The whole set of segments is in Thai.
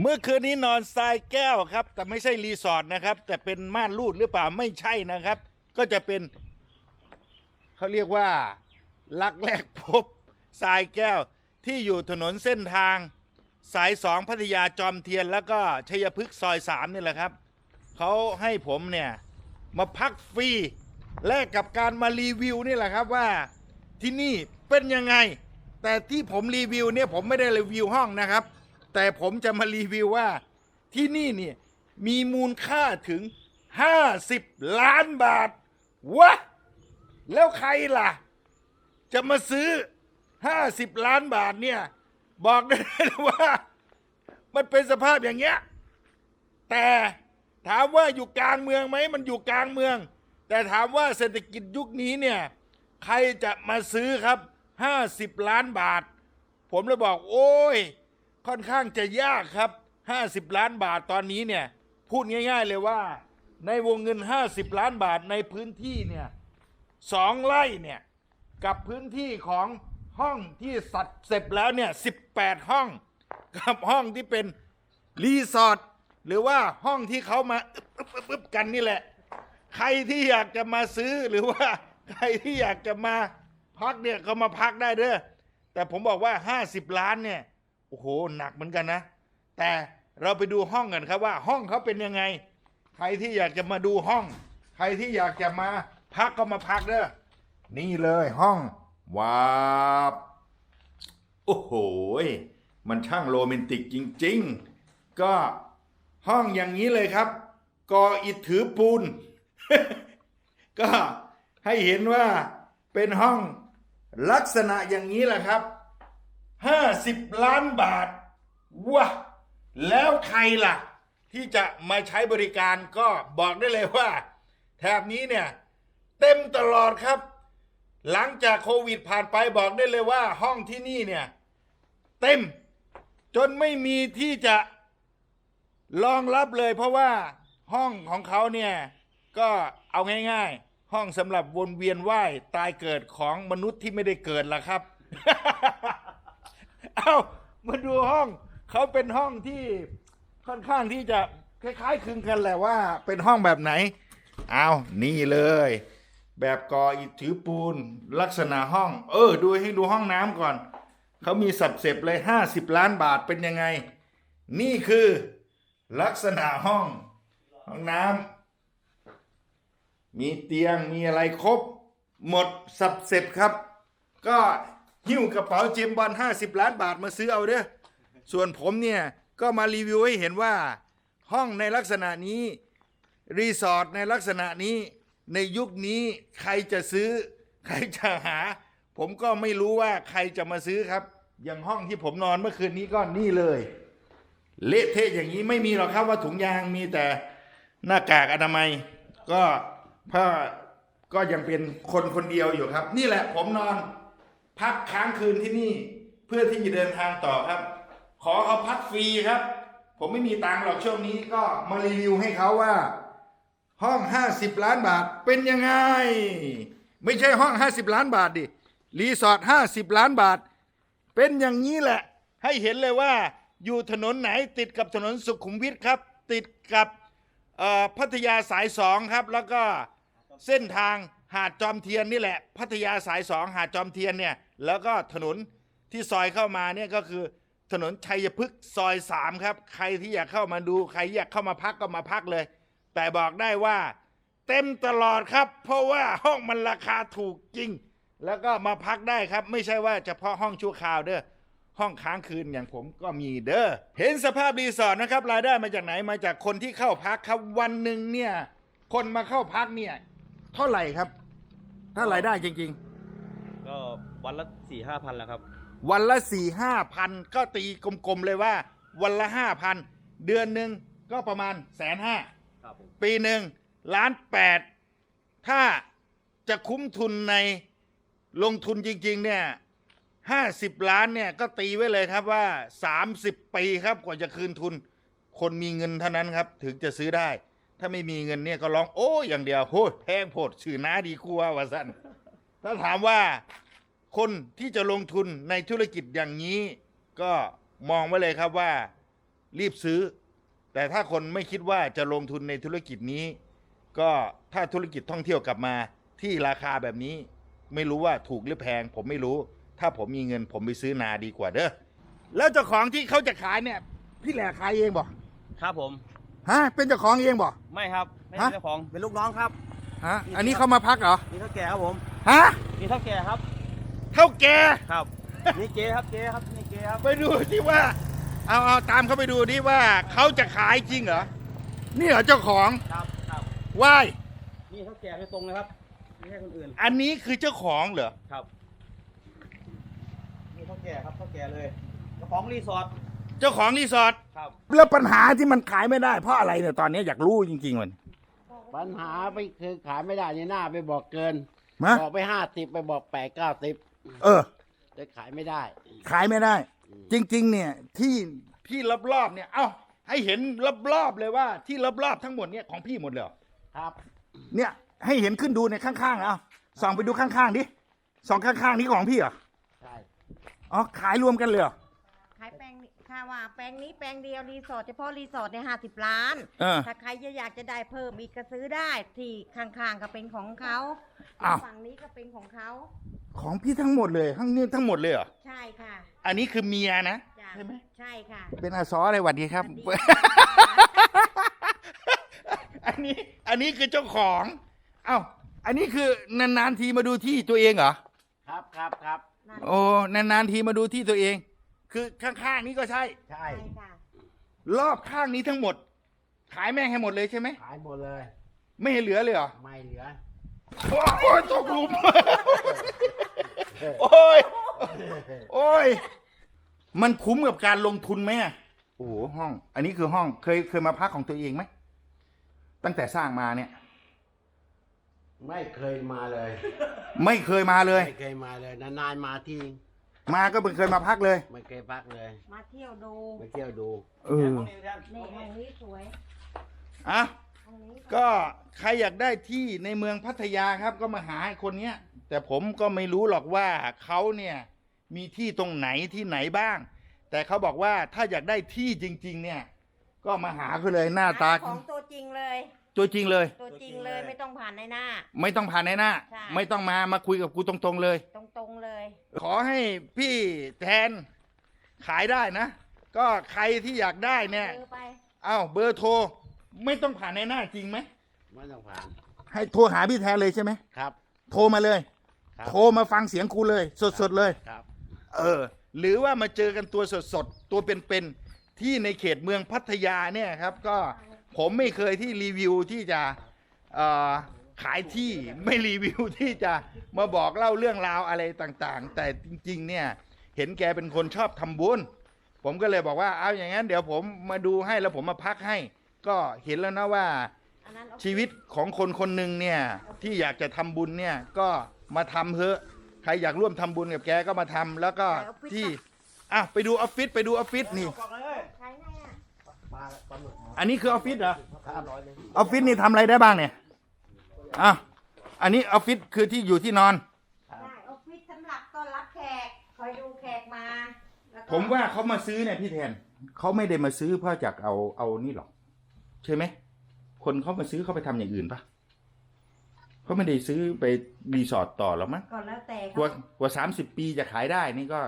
เมื่อคืนนี้นอนทรายแก้วครับ แต่ไม่ใช่รีสอร์ทนะครับ แต่เป็นม่านรูดหรือเปล่าไม่ใช่นะครับ ก็จะเป็นเขาเรียกว่าลักแรกพบทรายแก้วที่อยู่ถนนเส้นทาง สายสองพัทยาจอมเทียน แล้วก็ชัยพฤกษ์ซอยสามนี่แหละครับเขาให้ผมเนี่ยมาพักฟรีแลกกับการมารีวิวนี่แหละครับว่าที่นี่เป็นยังไง แต่ที่ผมรีวิวเนี่ยผมไม่ได้รีวิวห้องนะครับ แต่ผมจะมารีวิวว่าที่นี่เนี่ยมีมูลค่าถึง 50 ล้านบาท วะ แล้วใครล่ะ จะมาซื้อ 50 ล้านบาทเนี่ย บอกได้เลยว่า มันเป็นสภาพอย่างเงี้ย แต่ถามว่าอยู่กลางเมืองไหม มันอยู่กลางเมือง แต่ถามว่าเศรษฐกิจยุคนี้เนี่ย ใครจะมาซื้อครับ 50 ล้านบาท ผมเลยบอก โอ้ย ค่อนข้างจะยากครับ 50 ล้านบาทตอนนี้เนี่ย พูดง่าย ๆ เลยว่า ในวงเงิน 50 ล้านบาทในพื้นที่เนี่ยสองไร่เนี่ยกับพื้นที่ของห้องที่สัดเสร็จแล้วเนี่ย18 ห้อง กับห้องที่เป็นรีสอร์ทหรือว่าห้องที่เขามาอึบอึบกันนี่แหละ ใครที่อยากจะมาซื้อหรือว่าใครที่อยากจะมาพักเนี่ยก็มาพักได้เด้อแต่ผมบอกว่า 50 ล้านเนี่ย โอ้โหหนักเหมือนกันนะ แต่เราไปดูห้องกันครับว่าห้องเขาเป็นยังไง ใครที่อยากจะมาดูห้อง ใครที่อยากจะมาพักก็มาพักเด้อนี่เลยห้องว้าบโอ้โหมันช่างโรแมนติกจริง ๆ ก็ห้องอย่างนี้เลยครับกออิฐถือปูน ก็ให้เห็นว่าเป็นห้องลักษณะอย่างนี้แหละครับ ห้าสิบล้านบาทวะแล้วใครล่ะ ที่จะมาใช้บริการก็บอกได้เลยว่า แถบนี้เนี่ย เต็มตลอดครับ หลังจากโควิดผ่านไปบอกได้เลยว่า ห้องที่นี่เนี่ย เต็ม จนไม่มีที่จะรองรับเลย เพราะว่าห้องของเขาเนี่ย ก็เอาง่ายๆ ห้องสำหรับวนเวียนว่ายตายเกิดของมนุษย์ที่ไม่ได้เกิดล่ะครับ เอามาดูห้องเขาเป็นห้องที่ค่อนข้างที่จะคล้ายๆคลึงกันแหละว่า เป็นห้องแบบไหนเอานี่เลย แบบก่ออิฐถือปูน ลักษณะห้อง เออ ดูให้ดูห้องน้ำก่อน เขามีสับเสร็จเลยห้าสิบล้านบาทเป็นยังไง นี่คือลักษณะห้อง ห้องน้ำมีเตียงมีอะไรครบ หมดสับเสร็จครับ ก็ หิ้วกระเป๋าเจมบอล50ล้านบาทมาซื้อเอาเด้อส่วนผมเนี่ย ก็มารีวิวให้เห็นว่า ห้องในลักษณะนี้ รีสอร์ทในลักษณะนี้ ในยุคนี้ใครจะซื้อ ใครจะหา ผมก็ไม่รู้ว่าใครจะมาซื้อครับ อย่างห้องที่ผมนอนเมื่อคืนนี้ก็นี่เลย เละเทะอย่างนี้ไม่มีหรอกครับว่าถุงยางมีแต่หน้ากากอนามัย ก็ผ้าก็ยังเป็นคนคนเดียวอยู่ครับ นี่แหละผมนอน พักค้างคืนที่นี่ เพื่อที่จะเดินทางต่อครับ ขอเขาพักฟรีครับ ผมไม่มีตังค์หรอกช่วงนี้ก็มารีวิวให้เขาว่า ห้อง 50 ล้านบาทเป็นยังไง ไม่ใช่ห้อง 50 ล้านบาทดิรีสอร์ท50 ล้านบาท เป็นอย่างนี้แหละ ให้เห็นเลยว่าอยู่ถนนไหนติดกับถนนสุขุมวิทครับ ติดกับอ่อพัทยาสายสองครับ แล้วก็เส้นทาง หาดจอมเทียนนี่แหละ พัทยาสายสองหาดจอมเทียนเนี่ยแล้วก็ถนนที่ซอยเข้ามาเนี่ยก็คือถนนชัยพฤกษ์ซอยสามครับ ใครที่อยากเข้ามาดู ใครอยากเข้ามาพักก็มาพักเลย แต่บอกได้ว่าเต็มตลอดครับ เพราะว่าห้องมันราคาถูกจริง แล้วก็มาพักได้ครับ ไม่ใช่ว่าเฉพาะห้องชั่วคราวเด้อห้องค้างคืนอย่างผมก็มีเด้อเห็นสภาพรีสอร์ทนะครับรายได้มาจากไหนมาจากคนที่เข้าพักครับวันหนึ่งเนี่ยคนมาเข้าพักเนี่ย เท่าไหร่ครับ ถ้ารายได้จริง ก็วันละสี่ห้าพันแล้วครับ ๆ วันละสี่ห้าพันก็ตีกลมๆเลยว่า วันละห้าพันเดือนหนึ่งก็ประมาณแสนห้า ครับผม ปีหนึ่งล้านแปดถ้าจะคุ้มทุนในลงทุนจริง ๆ เนี่ยห้าสิบล้านเนี่ยก็ตีไว้เลยครับว่าสามสิบปีครับกว่าจะคืนทุน คนมีเงินเท่านั้นครับ ถึงจะซื้อได้ ถ้าไม่มีเงินเนี่ยก็ร้องโอ้อย่างเดียวโหแพงโพดชื่อน้าดีกลัวว่าสั้นถ้าถามว่าคนที่จะลงทุนในธุรกิจอย่างนี้ ก็มองไว้เลยครับว่า รีบซื้อ แต่ถ้าคนไม่คิดว่าจะลงทุนในธุรกิจนี้ ก็ถ้าธุรกิจท่องเที่ยวกลับมาที่ราคาแบบนี้ ไม่รู้ว่าถูกหรือแพง ผมไม่รู้ ถ้าผมมีเงินผมไปซื้อนาดีกว่าเด้อแล้วเจ้าของที่เขาจะขายเนี่ย พี่แหล่ขายเองบ่ครับผม ฮะเป็นเจ้าของเองบ่ ไม่ครับ ไม่ฮะใช่เจ้าของ เป็นลูกน้องครับ ฮะอันนี้เขามาพักเหรอนี่เท่าแก่ครับผม ฮะนี่เท่าแก่ครับ เท่าแกครับ นี่เจ๊ครับ เจ๊ครับ นี่เจ๊ครับ ไปดูที่ว่า เอาเอาตามเขาไปดูดิว่าเขาจะขายจริงเหรอนี่เหรอเจ้าของครับ ครับ ว่ายนี่เท่าแก่โดยตรงเลยครับ ไม่ใช่คนอื่น อันนี้คือเจ้าของเหรอครับ นี่เท่าแก่ครับ เท่าแก่เลยเจ้าของรีสอร์ทเจ้าของรีสอร์ท ครับแล้วปัญหาที่มันขายไม่ได้เพราะอะไรเนี่ยตอนนี้อยากรู้จริงๆมันปัญหาไปคือขายไม่ได้ในหน้าไปบอกเกินมาบอกไปห้าสิบไปบอกแปดเก้าสิบเออจะขายไม่ได้ ขายไม่ได้ จริง ๆ เนี่ยที่ที่รอบๆเนี่ย เอ้าให้เห็นรอบๆเลยว่า ที่รอบๆทั้งหมดเนี่ยของพี่หมดเลยเหรอครับ เนี่ยให้เห็นขึ้นดูในยข้างๆ เอ้าส่องไปดูข้างๆดิสองข้างๆนี้ของพี่เหรอใช่อ๋อขายรวมกันเลยเหรอขายแปลงนี้ ค่ะว่าแปลงนี้แปลงเดียวรีสอร์ทเฉพาะรีสอร์ทในห้าสิบล้าน เออ ถ้าใครจะอยากจะได้เพิ่มอีกก็ซื้อได้ที่ข้างๆก็เป็นของเขาอ้าว ฝั่งนี้ก็เป็นของเขาของพี่ทั้งหมดเลยทั้งนี้ทั้งหมดเลยเหรอใช่ค่ะอันนี้คือเมียนะ จ้ะใช่ไหม ใช่ค่ะเป็นอาซออะไรหวัดดีครับ สวัสดีค่ะอันนี้อันนี้คือเจ้าของเอ้าอันนี้คือนานๆทีมาดูที่ตัวเองเหรอครับครับครับนั่นโอ้นานๆทีมาดูที่ตัวเอง คือข้างๆนี้ก็ใช่ ใช่ใช่ค่ะรอบข้างนี้ทั้งหมด ขายแม่งให้หมดเลยใช่ไหม ขายหมดเลย ไม่ให้เหลือเลยเหรอ ไม่เหลือ โอ้ยตกหลุม โอ้ย โอ้ย มันคุ้มกับการลงทุนไหมอะโอ้โหห้อง อันนี้คือห้องเคยเคยมาพักของตัวเองไหม ตั้งแต่สร้างมาเนี่ย ไม่เคยมาเลย ไม่เคยมาเลย ไม่เคยมาเลยนานๆมาที มาก็เพิ่งเคยมาพักเลย ไม่เคยพักเลยมาเที่ยวดูไปเที่ยวดูเออนี่ห้องนี้สวยอะห้องนี้ก็ใครอยากได้ที่ในเมืองพัทยาครับก็มาหาไอ้คนเนี้ย แต่ผมก็ไม่รู้หรอกว่าเขาเนี่ยมีที่ตรงไหนที่ไหนบ้าง แต่เขาบอกว่าถ้าอยากได้ที่จริง ๆ เนี่ย ก็มาหาเขาเลยหน้าตา ของตัวจริงเลย ตัวจริงเลย ตัวจริงเลยไม่ต้องผ่านในหน้า ไม่ต้องผ่านในหน้า ใช่ ไม่ต้องมามาคุยกับกูตรงๆเลย ตรงๆเลย ขอให้พี่แทนขายได้นะ ก็ใครที่อยากได้เนี่ย ซื้อไป เอ้าเบอร์โทร ไม่ต้องผ่านในหน้าจริงไหม ไม่ต้องผ่านให้โทรหาพี่แทนเลยใช่ไหม ครับ โทรมาเลย ครับ โทรมาฟังเสียงกูเลย สดๆเลย ครับ เออ หรือว่ามาเจอกันตัวสดๆ ตัวเป็นๆ ที่ในเขตเมืองพัทยาเนี่ยครับ ก็ ผมไม่เคยที่รีวิวที่จะขายที่ไม่รีวิวที่จะมาบอกเล่าเรื่องราวอะไรต่างๆ แต่จริง ๆ เนี่ย เห็นแกเป็นคนชอบทำบุญผมก็เลยบอกว่าเอาอย่างนั้น เดี๋ยวผมมาดูให้แล้วผมมาพักให้ ก็เห็นแล้วนะว่าชีวิตของคนคนหนึ่งเนี่ยที่อยากจะทำบุญเนี่ยก็มาทำเถอะใครอยากร่วมทำบุญกับแกก็มาทำแล้วก็ที่อะไปดูออฟฟิศไปดูออฟฟิศนี่ อันนี้คือออฟฟิศเหรอครับออฟฟิศนี่ทำอะไรได้บ้างเนี่ยอะอันนี้ออฟฟิศคือที่อยู่ที่นอน ได้ออฟฟิศสำหรับต้อนรับแขก คอยดูแขกมาแล้วก็ผมว่าเขามาซื้อเนี่ยพี่แทนเขาไม่ได้มาซื้อเพื่อจากเอาเอานี่หรอกใช่ไหมคนเขามาซื้อเขาไปทำอย่างอื่นปะเขาไม่ได้ซื้อไปรีสอร์ทต่อหรอกมั้งก่อนแล้วแต่กว่าเขากว่าสามสิบปีจะขายได้นี่ก็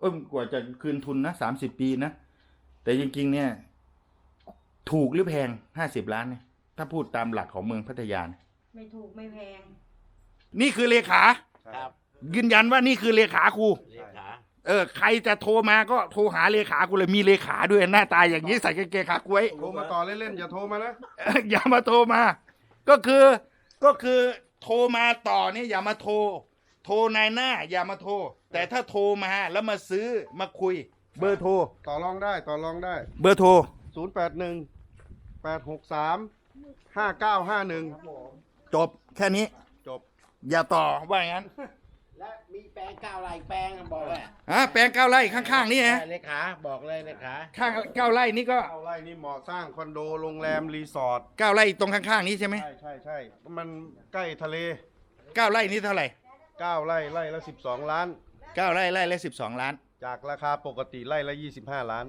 เอ้มกว่าจะคืนทุนนะสามสิบปีนะแต่จริงๆเนี่ย ถูกหรือแพงห้าสิบล้านเนี่ยถ้าพูดตามหลักของเมืองพัทยาเนี่ยไม่ถูกไม่แพง นี่คือเลขา ครับ ยืนยันว่านี่คือเลขาครู เลขา เออ ใครจะโทรมาก็โทรหาเลขากูเลยมีเลขาด้วยหน้าตาอย่างนี้ใส่กางเกงขากล้วย โทรมาต่อเล่นๆอย่าโทรมานะอย่ามาโทรมา ก็คือก็คือโทรมาต่อเนี่ยอย่ามาโทร โทรนายหน้า อย่ามาโทร แต่ถ้าโทรมาแล้วมาซื้อมาคุย เบอร์โทร ต่อรองได้ต่อรองได้ เบอร์โทร 081 863 5951จบแค่นี้ จบ อย่าต่อว่าอย่างนั้นและมีแปลงเก้าไร่แปลงบอกเลยฮะแปลงเก้าไร่ข้างๆนี่ฮะเลขาบอกเลยเลขาข้างเก้าไร่นี่ก็เอาไร่นี่เหมาะสร้างคอนโดโรงแรมรีสอร์ทเก้าไร่ตรงข้างๆนี้ใช่ไหมใช่ใช่ใช่มันใกล้ทะเลเก้าไร่นี่เท่าไหร่9ไร่ไร่ละ12ล้าน เก้าไร่ไร่ละสิบสองล้าน จากราคาปกติไร่ละ25ล้าน